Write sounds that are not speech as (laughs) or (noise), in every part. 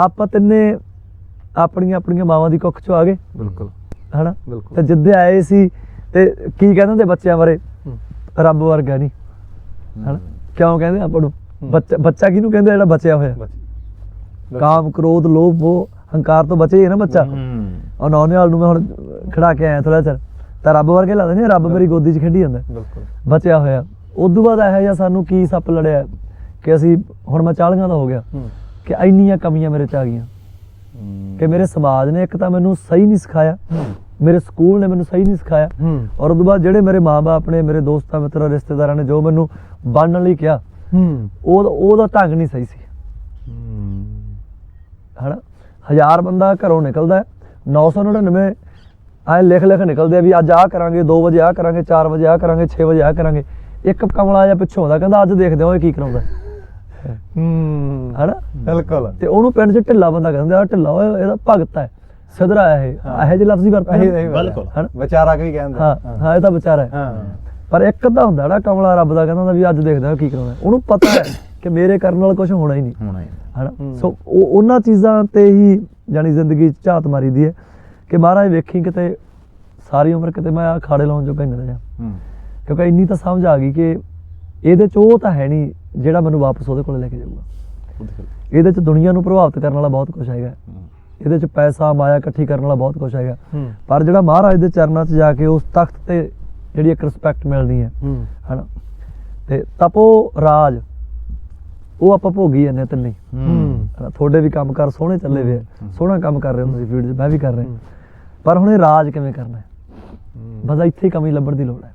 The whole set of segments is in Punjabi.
ਆਪਾਂ ਤਿੰਨੇ ਆਪਣੀਆਂ ਆਪਣੀਆਂ ਮਾਵਾਂ ਦੀ ਕੁੱਖ ਚੋਂ ਆ ਗਏ। ਬਿਲਕੁਲ। ਹਨਾ? ਬਿਲਕੁਲ। ਤੇ ਜਿੱਦੇ ਆਏ ਸੀ ਤੇ ਕੀ ਕਹਿੰਦੇ ਹੁੰਦੇ ਬੱਚਿਆਂ ਬਾਰੇ। ਰੱਬ ਵਰਗਾ ਨਹੀਂ। ਹਨਾ? ਕਿਉਂ ਕਹਿੰਦੇ ਆਪਾਂ ਨੂੰ। ਬੱਚਾ ਬੱਚਾ ਕਿਹਨੂੰ ਕਹਿੰਦੇ ਜਿਹੜਾ ਬਚਿਆ ਹੋਇਆ? ਕਾਮ ਕ੍ਰੋਧ ਲੋਭ ਮੋਹ ਹੰਕਾਰ ਤੋਂ ਬਚੇ ਨਾ ਬੱਚਾ। ਹੂੰ। ਉਹ ਨੌਨੇਵਾਲ ਨੂੰ ਮੈਂ ਹੁਣ ਖੜਾ ਕੇ ਆਇਆ ਥੋੜਾ ਚਿਰ। ਤਾਂ ਰੱਬ ਵਰਗੇ ਲੱਗਦੇ ਨੇ ਰੱਬ ਮੇਰੀ ਗੋਦੀ 'ਚ ਖੇਡੀ ਜਾਂਦਾ। ਬਿਲਕੁਲ। ਬਚਿਆ ਹੋਇਆ। ਉਦੋਂ ਬਾਅਦ ਇਹੋ ਜਿਹਾ ਸਾਨੂੰ ਕੀ ਸੱਪ ਲੜਿਆ ਕਿ ਅਸੀਂ ਹੁਣ ਮੈਂ 40 ਦਾ ਹੋ ਗਿਆ। ਕਿ ਇੰਨੀਆਂ ਕਮੀਆਂ ਮੇਰੇ 'ਚ ਆ ਗਈਆਂ। ਕਿ ਮੇਰੇ ਸਮਾਜ ਨੇ ਇੱਕ ਤਾਂ ਮੈਨੂੰ ਸਹੀ ਨਹੀਂ ਸਿਖਾਇਆ। ਮੇਰੇ ਸਕੂਲ ਨੇ ਮੈਨੂੰ ਸਹੀ ਨਹੀਂ ਸਿਖਾਇਆ। ਔਰ ਉਦੋਂ ਬਾਅਦ ਜਿਹੜੇ ਮੇਰੇ ਮਾਪੇ ਨੇ ਮੇਰੇ ਦੋਸਤਾਂ ਮਿੱਤਰਾਂ ਰਿਸ਼ਤੇਦਾਰਾਂ ਨੇ ਜੋ ਮੈਨੂੰ ਬਣਨ ਲਈ ਕਿਹਾ ਉਹ ਉਹਦਾ ਢੰਗ ਨਹੀਂ ਸਹੀ ਸੀ। ਹਨਾ? ਹਜ਼ਾਰ ਬੰਦਾ ਘਰੋਂ ਨਿਕਲਦਾ ਹੈ, 999 ਐ ਲਿਖ ਲਿਖ ਨਿਕਲਦੇ ਆ ਵੀ ਅੱਜ ਆਹ ਕਰਾਂਗੇ 2 ਵਜੇ ਆਹ ਕਰਾਂਗੇ 4 ਵਜੇ ਆਹ ਕਰਾਂਗੇ 6 ਵਜੇ ਆਹ ਕਰਾਂਗੇ। ਇੱਕ ਕਮਲਾ ਜਿਹਾ ਪਿੱਛੋਂ ਆਉਂਦਾ ਕਹਿੰਦਾ ਅੱਜ ਦੇਖਦੇ ਹਾਂ ਉਹ ਕੀ ਕਰਾਉਂਦਾ ਹੂੰ। ਹਨਾ? ਬਿਲਕੁਲ। ਤੇ ਉਹਨੂੰ ਪਿੰਡ 'ਚ ਢਿੱਲਾ ਬੰਦਾ ਕਹਿੰਦੇ ਆ ਢਿੱਲਾ ਓਏ ਇਹਦਾ ਭਗਤ ਹੈ ਸਿਧਰਾ ਹੈ ਇਹ। ਜਿਹੇ ਲਫ਼ਜ਼ ਹੀ ਵਰਤਦੇ ਨੇ। ਬਿਲਕੁਲ। ਵਿਚਾਰਾ ਕੀ ਕਹਿੰਦੇ? ਹਾਂ ਹਾਂ। ਇਹ ਤਾਂ ਵਿਚਾਰਾ ਹੈ। ਹਾਂ। ਪਰ ਇੱਕ ਤਾਂ ਹੁੰਦਾ ਜਿਹੜਾ ਕਮਲਾ ਰੱਬ ਦਾ ਕਹਿੰਦਾ ਹੁੰਦਾ ਵੀ ਅੱਜ ਦੇਖਦੇ ਕੀ ਕਰਾਉਂਦਾ ਉਹਨੂੰ ਪਤਾ ਹੈ ਕਿ ਮੇਰੇ ਕਰਨ ਨਾਲ ਕੁਝ ਹੋਣਾ ਹੀ ਨਹੀਂ। ਹੋਣਾ ਹੀ ਹਨਾ? ਹੂੰ। ਸੋ ਉਹ ਉਹਨਾਂ ਚੀਜ਼ਾਂ ਤੇ ਹੀ ਜਾਨੀ ਜ਼ਿੰਦਗੀ 'ਚ ਝਾਤ ਮਾਰੀਦੀ ਹੈ ਕਿ ਮਹਾਰਾਜ ਵੇਖੀ ਕਿਤੇ ਸਾਰੀ ਉਮਰ ਕਿਤੇ ਮੈਂ ਆ ਖਾੜੇ ਲਾਉਣ ਜੋਗਾ ਹੀ ਨਾ ਰਿਹਾ। ਹੂੰ। ਕਿਉਂਕਿ ਇੰਨੀ ਤਾਂ ਸਮਝ ਆ ਗਈ ਕਿ ਇਹਦੇ 'ਚ ਉਹ ਤਾਂ ਹੈ ਨਹੀਂ ਜਿਹੜਾ ਮੈਨੂੰ ਵਾਪਸ ਉਹਦੇ ਕੋਲ ਲੈ ਕੇ ਜਾਊਗਾ। ਇਹਦੇ 'ਚ ਦੁਨੀਆ ਨੂੰ ਪ੍ਰਭਾਵਿਤ ਕਰਨ ਵਾਲਾ ਬਹੁਤ ਕੁਝ ਹੈਗਾ। ਇਹਦੇ 'ਚ ਪੈਸਾ ਮਾਇਆ ਇਕੱਠੀ ਕਰਨ ਵਾਲਾ ਬਹੁਤ ਕੁਝ ਹੈਗਾ। ਪਰ ਜਿਹੜਾ ਮਹਾਰਾਜ ਦੇ ਚਰਨਾਂ 'ਚ ਜਾ ਕੇ ਉਸ ਤਖਤ ਤੇ ਜਿਹੜੀ ਇੱਕ ਰਿਸਪੈਕਟ ਮਿਲਦੀ ਹੈ ਹਨਾ? ਤੇ ਤਪੋ ਰਾਜ ਉਹ ਆਪਾਂ ਭੋਗੀ ਜਾਂਦੇ ਹਾਂ ਤਿੰਨੇ। ਹੀ। ਤੁਹਾਡੇ ਵੀ ਕੰਮ ਕਰ ਸੋਹਣੇ ਚੱਲੇ ਵੇ। ਸੋਹਣਾ ਕੰਮ ਕਰ ਰਹੇ ਹੋ ਤੁਸੀਂ ਫੀਲਡ 'ਚ ਮੈਂ ਵੀ ਕਰ ਰਿਹਾ। ਪਰ ਹੁਣ ਇਹ ਰਾਜ ਕਿਵੇਂ ਕਰਨਾ ਹੈ। ਬਸ ਇੱਥੇ ਹੀ ਕਮੀ ਲੱਭਣ ਦੀ ਲੋੜ ਹੈ।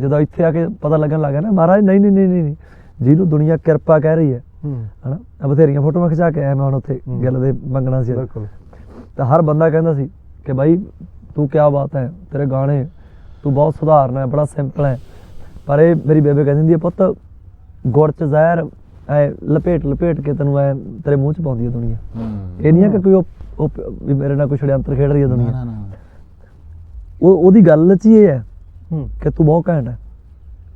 ਜਦੋਂ ਇੱਥੇ ਆ ਕੇ ਪਤਾ ਲੱਗਣ ਲੱਗਾ ਨਾ ਮਹਾਰਾਜ ਨਹੀਂ ਨਹੀਂ ਨਹੀਂ ਨਹੀਂ ਨਹੀਂ, ਜਿਹਨੂੰ ਦੁਨੀਆ ਕਿਰਪਾ ਕਹਿ ਰਹੀ ਹੈ ਹੂੰ। ਹਨਾ? ਆ ਬਥੇਰੀਆਂ ਫੋਟੋਆਂ ਖਿਚਾ ਕੇ ਆਇਆ ਮੈਂ ਹੁਣ ਉੱਥੇ। ਗੱਲ ਦੇ ਮੰਗਣਾ ਸੀ। ਬਿਲਕੁਲ। ਤਾਂ ਹਰ ਬੰਦਾ ਕਹਿੰਦਾ ਸੀ ਕਿ ਭਾਈ ਤੂੰ ਕੀ ਬਾਤ ਹੈ ਤੇਰੇ ਗਾਣੇ ਤੂੰ ਬਹੁਤ ਸੁਧਾਰਨ ਹੈ ਬੜਾ ਸਿੰਪਲ ਹੈ। ਪਰ ਇਹ ਮੇਰੀ ਬੇਬੇ ਕਹਿੰਦੀ ਹੁੰਦੀ ਹੈ ਪੁੱਤ ਗੁੜ ਚ ਜ਼ਹਿਰ ਐ ਲਪੇਟ ਲਪੇਟ ਕੇ ਤੈਨੂੰ ਐ ਤੇਰੇ ਮੂੰਹ ਚ ਪਾਉਂਦੀ ਹੈ ਦੁਨੀਆ। ਹੂੰ। ਇਹ ਨਹੀਂ ਹੈ ਕਿ ਕੋਈ ਉਹ ਵੀ ਮੇਰੇ ਨਾਲ ਕੋਈ ਛੜਿਆੰਤਰ ਖੇਡ ਰਹੀ ਹੈ ਦੁਨੀਆ। ਨਾ ਨਾ। ਉਹ ਉਹਦੀ ਗੱਲ ਚ ਹੀ ਇਹ ਹੈ ਹੂੰ। ਕਿ ਤੂੰ ਬਹੁਤ ਘੈਂਟ ਹੈ।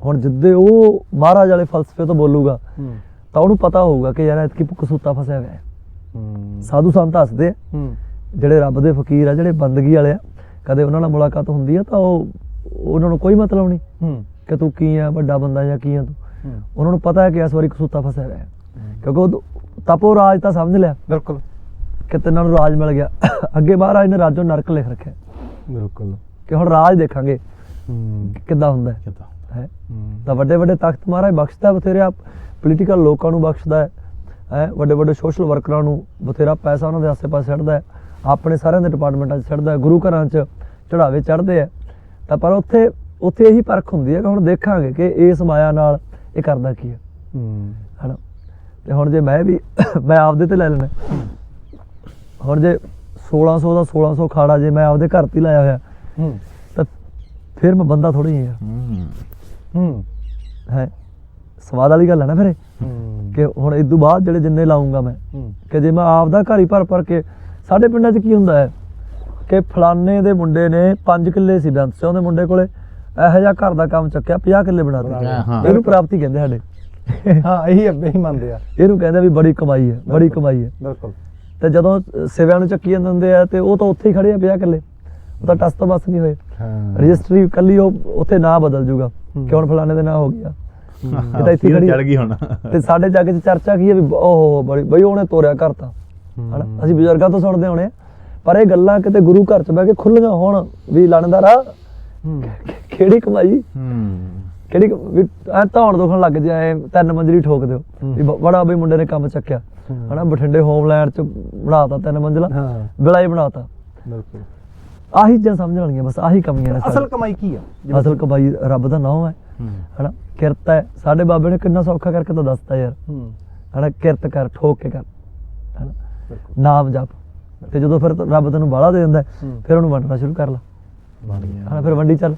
ਹੁਣ ਜਿੱਦੇ ਉਹ ਮਹਾਰਾਜ ਵਾਲੇ ਫਲਸਫੇ ਤੋਂ ਬੋਲੂਗਾ ਤਾਂ ਉਹਨੂੰ ਪਤਾ ਹੋਊਗਾ ਕਿ ਯਾਰ ਐਤਕੀ ਕਸੂਤਾ ਫਸਿਆ ਹੋਇਆ ਹੈ। ਸਾਧੂ ਸੰਤ ਹੱਸਦੇ ਆ। ਜਿਹੜੇ ਰੱਬ ਦੇ ਫਕੀਰ ਆ ਜਿਹੜੇ ਬੰਦਗੀ ਵਾਲੇ ਆ ਕਦੇ ਉਹਨਾਂ ਨਾਲ ਮੁਲਾਕਾਤ ਹੁੰਦੀ ਆ ਤਾਂ ਉਹ ਉਹਨਾਂ ਨੂੰ ਕੋਈ ਮਤਲਬ ਨਹੀਂ ਕਿ ਤੂੰ ਕੀ ਆ ਵੱਡਾ ਬੰਦਾ ਜਾਂ ਕੀ ਆ ਤੂੰ। ਉਹਨਾਂ ਨੂੰ ਪਤਾ ਹੈ ਕਿ ਇਸ ਵਾਰੀ ਕਸੂਤਾ ਫਸਿਆ ਹੋਇਆ ਹੈ। ਕਿਉਂਕਿ ਉਹ ਤਪੋ ਰਾਜ ਤਾਂ ਸਮਝ ਲਿਆ। ਬਿਲਕੁਲ। ਕਿ ਤਿੰਨਾਂ ਨੂੰ ਰਾਜ ਮਿਲ ਗਿਆ। (coughs) ਅੱਗੇ ਮਹਾਰਾਜ ਨੇ ਰਾਜੋ ਨਰਕ ਲਿਖ ਰੱਖਿਆ। ਬਿਲਕੁਲ। ਕਿ ਹੁਣ ਰਾਜ ਦੇਖਾਂਗੇ ਕਿੱਦਾਂ ਹੁੰਦਾ ਹੈ। ਕਿਦਾਂ? ਹੈ। ਹੂੰ। ਤਾਂ ਵੱਡੇ ਵੱਡੇ ਤਖਤ ਮਹਾਰਾਜ ਬਖਸ਼ਦਾ ਬਥੇਰੇ ਆ ਪੋਲੀਟੀਕਲ ਲੋਕਾਂ ਨੂੰ ਬਖਸ਼ਦਾ ਹੈ। ਹੈ ਵੱਡੇ ਵੱਡੇ ਸੋਸ਼ਲ ਵਰਕਰਾਂ ਨੂੰ ਬਥੇਰਾ ਪੈਸਾ ਉਹਨਾਂ ਦੇ ਆਸੇ-ਪਾਸੇ ਛੱਡਦਾ ਹੈ। ਆਪਣੇ ਸਾਰਿਆਂ ਦੇ ਡਿਪਾਰਟਮੈਂਟਾਂ 'ਚ ਛੱਡਦਾ ਹੈ ਗੁਰੂ ਘਰਾਂ 'ਚ ਚੜਾਵੇ ਚੜਦੇ ਆ ਤਾਂ ਪਰ ਉੱਥੇ ਉੱਥੇ ਇਹੀ ਪਰਖ ਹੁੰਦੀ ਹੈ ਕਿ ਹੁਣ ਦੇਖਾਂਗੇ ਕਿ ਇਸ ਮਾਇਆ ਨਾਲ ਇਹ ਕਰਦਾ ਕੀ ਹੈ। ਹੂੰ। ਹਨਾ? ਤੇ ਹੁਣ ਜੇ ਮੈਂ ਵੀ ਮੈਂ ਆਪਦੇ ਤੇ ਲੈ ਲੈਣਾ ਹੁਣ ਜੇ 1600 ਦਾ 1600 ਖਾੜਾ ਜੇ ਮੈਂ ਆਪਦੇ ਘਰ ਤੇ ਹੀ ਲਾਇਆ ਹੋਇਆ ਹੂੰ। ਤਾਂ ਫਿਰ ਮੈਂ ਬੰਦਾ ਥੋੜੀ ਹਾਂ। ਹੂੰ। ਹੂੰ। ਹੈ ਸਵਾਦ ਵਾਲੀ ਗੱਲ ਹੈ ਨਾ ਫਿਰ ਇਹ। ਹੂੰ। ਕਿ ਹੁਣ ਇਸ ਤੋਂ ਬਾਅਦ ਜਿਹੜੇ ਜਿੰਨੇ ਲਾਉਂਗਾ ਮੈਂ। ਹੂੰ। ਕਿ ਜੇ ਮੈਂ ਆਪਦਾ ਘਰ ਹੀ ਭਰ ਭਰ ਕੇ ਸਾਡੇ ਪਿੰਡਾਂ 'ਚ ਕੀ ਹੁੰਦਾ ਹੈ? ਕਿ ਫਲਾਣੇ ਦੇ ਮੁੰਡੇ ਨੇ 5 ਕਿੱਲੇ ਸੀ ਬੈਂਸ ਉਹਦੇ ਮੁੰਡੇ ਕੋਲੇ ਇਹੋ ਜਿਹਾ ਘਰ ਦਾ ਕੰਮ ਚੱਕਿਆ 50 ਕਿੱਲੇ ਬਣਾ ਦਿੱਤੇ। ਹਾਂ। ਇਹਨੂੰ ਪ੍ਰਾਪਤੀ ਕਹਿੰਦੇ ਸਾਡੇ। ਹਾਂ ਇਹੀ ਇਹੀ ਮੰਨਦੇ ਆ। ਇਹਨੂੰ ਕਹਿੰਦੇ ਵੀ ਬੜੀ ਕਮਾਈ ਹੈ ਬੜੀ ਕਮਾਈ ਹੈ। ਬਿਲਕੁਲ। ਤੇ ਜਦੋਂ ਅ, ਸਿਵਿਆਂ ਨੂੰ ਚੱਕੀ ਜਾਂਦੇ ਹੁੰਦੇ ਆ ਤੇ ਉਹ ਤਾਂ ਉੱਥੇ ਹੀ ਖੜੇ ਆ 50 ਕਿੱਲੇ। ਉਹ ਤਾਂ ਟਸ ਤੋਂ ਬਸ ਨਹੀਂ ਹੋਏ। ਹਾਂ। ਰਜਿਸਟਰੀ ਕੱਲੀ ਉਹ ਉੱਥੇ ਨਾਂ ਬਦਲ ਜੂਗਾ ਹੂੰ। ਕਿ ਹੁਣ ਫਲਾਣੇ ਦੇ ਨਾਂ ਹੋ ਗਿਆ। ਹੂੰ। ਇਹ ਤਾਂ ਇੱਥੇ ਖੜੀ ਚੜ ਗਈ ਹੁਣ। ਤੇ ਸਾਡੇ ਜੱਗ 'ਚ ਚਰਚਾ ਕੀ ਹੈ ਵੀ ਓਹ ਬੜੀ ਬਈ ਉਹਨੇ ਤੋਰਿਆ ਘਰ ਤਾਂ। ਹਨਾ? ਅਸੀਂ ਬਜ਼ੁਰਗਾਂ ਤੋਂ ਸੁਣਦੇ ਹੋਣੇ। ਪਰ ਇਹ ਗੱਲਾਂ ਕਿਤੇ ਗੁਰੂ ਘਰ 'ਚ ਬਹਿ ਕੇ ਖੁੱਲੀਆਂ ਹੋਣ ਵੀ ਲਾਣੇਦਾਰਾ ਹੂੰ। ਕਿਹੜੀ ਕਮਾਈ? ਹੂੰ। ਕਿਹੜੀ ਕ- ਐ ਧੌਣ ਦੁਖਣ ਲੱਗ ਜਾਏ ਤਿੰਨ ਮੰਜ਼ਲੀ ਠੋਕ ਦਿਓ। ਹੂੰ। ਵੀ ਬੜਾ ਬਈ ਮੁੰਡੇ ਨੇ ਕੰਮ ਚੱਕਿਆ। ਹੂੰ। ਹਨਾ? ਬਠਿੰਡੇ ਹੋਮਲੈਂਡ 'ਚ ਬਣਾਤਾ ਤਿੰਨ ਮੰਜ਼ਲਾ। ਹਾਂ। ਬਿਲਾਈ ਬਣਾਤਾ। ਬਿਲਕੁਲ। ਆਹੀ ਚੀਜ਼ਾਂ ਸਮਝਣ ਵਾਲੀਆਂ ਬਸ ਆਹੀ ਕਮੀਆਂ ਨੇ ਅਸਲ। ਕਮਾਈ ਕੀ ਆ? ਅਸਲ ਕਮਾਈ ਰੱਬ ਦਾ ਨਾਮ ਹੈ ਹੂੰ। ਹਨਾ? ਕਿਰਤ ਹੈ। ਸਾਡੇ ਬਾਬੇ ਨੇ ਕਿੰਨਾ ਸੌਖਾ ਕਰਕੇ ਤਾਂ ਦੱਸਤਾ ਯਾਰ। ਹੂੰ। ਹਨਾ? ਕਿਰਤ ਕਰ ਠੋਕ ਕੇ ਕਰ ਹਨਾ? ਬਿਲਕੁਲ। ਨਾਮ ਜਪ। ਤੇ ਜਦੋਂ ਫਿਰ ਤ- ਰੱਬ ਤੈਨੂੰ ਬਾਲਾ ਦੇ ਦਿੰਦਾ ਹੈ, ਹੂੰ। ਫਿਰ ਉਹਨੂੰ ਵੰਡਣਾ ਸ਼ੁਰੂ ਕਰ ਲਾ। ਬਣ ਹਨਾ? ਫਿਰ ਵੰਡੀ ਚੱਲ।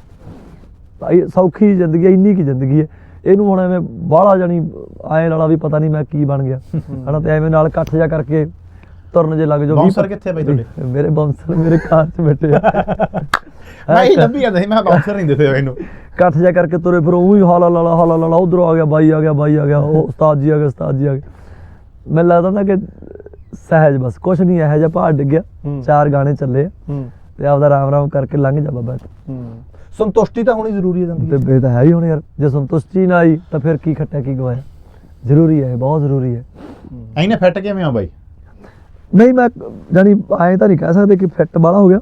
ਭਾਈ ਸੌਖੀ ਜ਼ਿੰਦਗੀ ਹੈ ਇੰਨੀ ਕੀ ਜ਼ਿੰਦਗੀ ਹੈ। ਇਹਨੂੰ ਹੁਣ ਐਵੇਂ ਬਾਹਲਾ ਜਾਣੀ ਐਂ ਲਾਲਾ ਵੀ ਪਤਾ ਨਹੀਂ ਮੈਂ ਕੀ ਬਣ ਗਿਆ। ਹਨਾ? ਤੇ ਐਵੇਂ ਨਾਲ ਇਕੱਠ ਜਾ ਕਰਕੇ ਤੁਰਨ ਜੇ ਲੱਗ ਜਾਓ Bouncer ਕਿੱਥੇ ਬਾਈ ਤੁਹਾਡੇ? ਮੇਰੇ ਬਾਉਂਸਰ ਮੇਰੇ ਕਾਰ 'ਚ ਬੈਠੇ ਆ। (laughs) ਮੈਂ ਹੀ ਜਾਂਦਾ ਸੀ ਮੈਂ ਬਾਉਂਸਰ ਨਹੀਂ ਦਿੱਤੇ ਮੈਨੂੰ। ਇਕੱਠ ਜਾ ਕਰਕੇ ਤੁਰੇ ਫਿਰ ਉਹੀ ਹਾਲਾ ਲਾਲਾ ਹਾਲਾ ਲਾਲਾ ਉਧਰੋਂ ਆ ਗਿਆ ਬਾਈ ਆ ਗਿਆ ਬਾਈ ਆ ਗਿਆ ਉਹ ਉਸਤਾਦ ਜੀ ਆ ਗਏ ਉਸਤਾਦ ਜੀ ਆ ਗਏ ਮੈਨੂੰ ਲੱਗਦਾ ਨਾ ਕਿ ਸਹਿਜ ਬਸ ਕੁਛ ਨਹੀਂ ਇਹੋ ਜਿਹਾ ਪਹਾੜ ਡਿੱਗਿਆ ਹੂੰ। ਚਾਰ ਗਾਣੇ ਚੱਲੇ ਹੂੰ। ਤੇ ਆਪਦਾ ਰਾਮ ਰਾਮ ਕਰਕੇ ਲੰਘ ਜਾ ਬਾਬਾ ਹੂੰ। ਸੰਤੁਸ਼ਟੀ ਤਾਂ ਹੋਣੀ ਜ਼ਰੂਰੀ ਹੈ ਜ਼ਿੰਦਗੀ। ਤੇ ਇਹ ਤਾਂ ਹੈ ਹੀ ਹੁਣ ਯਾਰ ਜੇ ਸੰਤੁਸ਼ਟੀ ਨਾ ਆਈ ਤਾਂ ਫਿਰ ਕੀ ਖੱਟਿਆ ਕੀ ਗਵਾਇਆ? ਜ਼ਰੂਰੀ ਹੈ ਬਹੁਤ ਜ਼ਰੂਰੀ ਹੈ। ਐਨੇ ਫਿੱਟ ਕਿਵੇਂ ਆ ਬਾਈ? ਨਹੀਂ ਮੈਂ ਜਾਨੀ ਐਂ ਤਾਂ ਨਹੀਂ ਕਹਿ ਸਕਦੇ ਕਿ ਫਿੱਟ ਵਾਲਾ ਹੋ ਗਿਆ।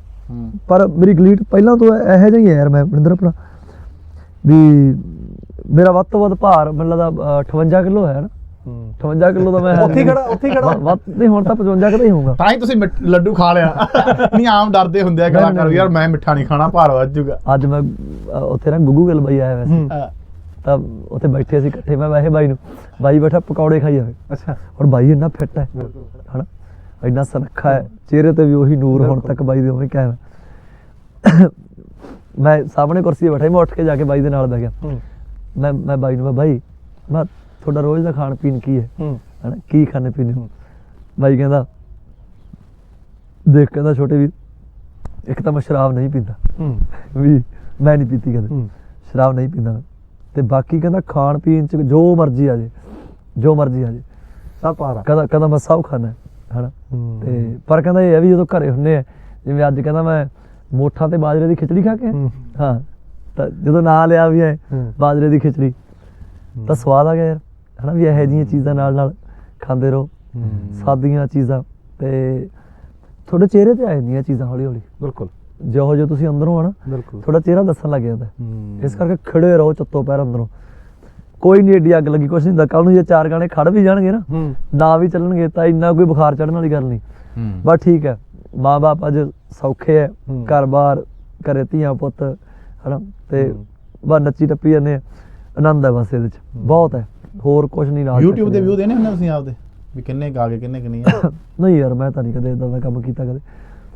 ਪਰ ਮੇਰੀ ਗਲੀਟ ਪਹਿਲਾਂ ਤੋਂ ਇਹੋ ਜਿਹਾ ਹੀ ਹੈ ਯਾਰ ਮੈਂ ਮਨਿੰਦਰ ਆਪਣਾ। ਵੀ ਮੇਰਾ ਵੱਧ ਤੋਂ ਵੱਧ ਭਾਰ ਮੈਨੂੰ ਲੱਗਦਾ ਅਹ, 58 ਕਿਲੋ ਹੈ ਨਾ। ਹੂੰ। 58 ਕਿਲੋ ਦਾ ਮੈਂ ਹੈ ਉੱਥੇ ਖੜਾ- ਉੱਥੇ ਖੜਾ। ਵੱਧ- ਨਹੀਂ ਹੁਣ ਤਾਂ 55 ਕਿਲੋ ਹੀ ਹੋਊਗਾ। ਤਾਂ ਹੀ ਤੁਸੀਂ ਲੱਡੂ ਖਾ ਲਿਆ। ਨਹੀਂ ਆਮ ਡਰਦੇ ਹੁੰਦੇ ਆ ਵੀ ਨਹੀਂ। ਯਾਰ ਮੈਂ ਮਿੱਠਾ ਨਹੀਂ ਖਾਣਾ ਭਾਰ ਵੱਧ ਜਾਊਗਾ। ਅੱਜ ਮੈਂ ਉੱਥੇ ਨਾ ਗੁੱਗੂ ਗਿੱਲ ਬਾਈ ਆਇਆ ਵੈਸੇ। ਤਾਂ ਉੱਥੇ ਬੈਠੇ ਸੀ ਇਕੱਠੇ ਮੈਂ ਵੈਸੇ ਬਾਈ ਨੂੰ ਬਾਈ ਬੈਠਾ ਪਕੌੜੇ ਖਾਈ ਜਾਵੇ। ਅੱਛਾ। ਔਰ ਬਾਈ ਇੰਨਾ ਫਿੱਟ ਹੈ। ਹਨਾ? ਇੰਨਾ ਸੁਨੱਖਾ ਹੈ ਚਿਹਰੇ ਤੇ ਵੀ ਉਹੀ ਨੂਰ ਹੁਣ। ਤੱਕ ਬਾਈ ਦੇ ਉਵੇਂ ਹੈ ਮੈਂ ਸਾਹਮਣੇ ਕੁਰਸੀ ਤੇ ਬੈਠਾ ਮੈਂ ਉੱਠ ਕੇ ਜਾ ਕੇ ਬਾਈ ਦੇ ਨਾਲ ਬਹਿ ਗਿਆ। ਮੈਂ ਮੈਂ ਬਾਈ ਨੂੰ ਬਾਈ ਮੈਂ ਤੁਹਾਡਾ ਰੋਜ਼ ਦਾ ਖਾਣ ਪੀਣ ਕੀ ਹੈ? ਹਨਾ ਕੀ ਖਾਣੇ ਪੀਣੇ ਹੂੰ। ਬਾਈ ਕਹਿੰਦਾ ਦੇਖ ਕਹਿੰਦਾ ਛੋਟੇ ਵੀਰ ਇੱਕ ਤਾਂ ਮੈਂ ਸ਼ਰਾਬ ਨਹੀਂ ਪੀਂਦਾ। ਵੀ ਮੈਂ ਨਹੀਂ ਪੀਤੀ ਕਦੇ। ਸ਼ਰਾਬ ਨਹੀਂ ਪੀਂਦਾ। ਤੇ ਬਾਕੀ ਕਹਿੰਦਾ ਖਾਣ ਪੀਣ ਚ ਜੋ ਮਰਜ਼ੀ ਆ ਜੇ ਜੋ ਮਰਜ਼ੀ ਆ ਜੇ। ਸਭ ਪਾਰਾ। ਕਹਿੰਦਾ ਕਹਿੰਦਾ ਮੈਂ ਸਭ ਖਾਣਾ। ਹਨਾ। ਤੇ ਪਰ ਕਹਿੰਦਾ ਇਹ ਆ ਵੀ ਜਦੋਂ ਘਰੇ ਹੁੰਨੇ ਆ ਜਿਵੇਂ ਅੱਜ ਕਹਿੰਦਾ ਮੈਂ ਮੋਠਾਂ ਤੇ ਬਾਜਰੇ ਦੀ ਖਿਚੜੀ ਖਾ ਕੇ। ਹੂੰ। ਤਾਂ ਜਦੋਂ ਨਾਂ ਲਿਆ ਵੀ ਹੈ। ਬਾਜਰੇ ਦੀ ਖਿਚੜੀ ਤਾਂ ਸਵਾਦ ਆ ਗਿਆ ਯਾਰ ਹਨਾ ਵੀ ਇਹੋ ਜਿਹੀਆਂ ਚੀਜ਼ਾਂ ਨਾਲ ਨਾਲ ਖਾਂਦੇ ਰਹੋ। ਸਾਦੀਆਂ ਚੀਜ਼ਾਂ ਤੇ ਤੁਹਾਡੇ ਚਿਹਰੇ ਤੇ ਆ ਜਾਂਦੀਆਂ ਚੀਜ਼ਾਂ ਹੌਲੀ ਹੌਲੀ ਬਿਲਕੁਲ ਜਿਹੋ ਜਿਹਾ ਤੁਸੀਂ ਅੰਦਰੋਂ ਆ ਨਾ ਬਿਲਕੁਲ ਤੁਹਾਡਾ ਚਿਹਰਾ ਦੱਸਣ ਲੱਗ ਜਾਂਦਾ। ਇਸ ਕਰਕੇ ਖੜੇ ਰਹੋ ਚੱਤੋ ਪੈਰ ਅੰਦਰੋਂ ਕੋਈ ਨਹੀਂ ਏਡੀ ਅੱਗ ਲੱਗੀ ਕੁਛ ਨਹੀਂ ਹੁੰਦਾ। ਕੱਲ ਨੂੰ ਜੇ ਚਾਰ ਗਾਣੇ ਖੜ ਵੀ ਜਾਣਗੇ ਨਾ ਨਾ ਵੀ ਚੱਲਣਗੇ ਤਾਂ ਇੰਨਾ ਕੋਈ ਬੁਖਾਰ ਚੜਨ ਵਾਲੀ ਗੱਲ ਨਹੀਂ। ਬਸ ਠੀਕ ਹੈ। ਮਾਂ-ਬਾਪ ਅੱਜ ਸੌਖੇ ਹੈ। ਘਰ-ਬਾਰ ਘਰੇ ਧੀਆਂ ਪੁੱਤ ਹਨਾ? ਤੇ। ਬਸ ਨੱਚੀ ਟੱਪੀ ਜਾਂਦੇ ਆਨੰਦ ਹੈ ਬਸ ਇਹਦੇ ਚ। ਬਹੁਤ ਹੈ। ਹੋਰ ਕੁਝ ਨਹੀਂ ਨਾਲ YouTube ਦੇ ਚੱਕਦੇ। ਵਿਊ ਦੇਣੇ ਹੁੰਦੇ ਤੁਸੀਂ ਆਪਦੇ? ਵੀ ਕਿੰਨੇ ਕਾ ਕੇ ਕਿੰਨੇ ਕਿ ਨਹੀਂ (coughs) ਨਹੀਂ ਯਾਰ ਮੈਂ ਤਾਂ ਨਹੀਂ ਕਦੇ ਇਦਾਂ ਦਾ ਕੰਮ ਕੀਤਾ ਕਦੇ।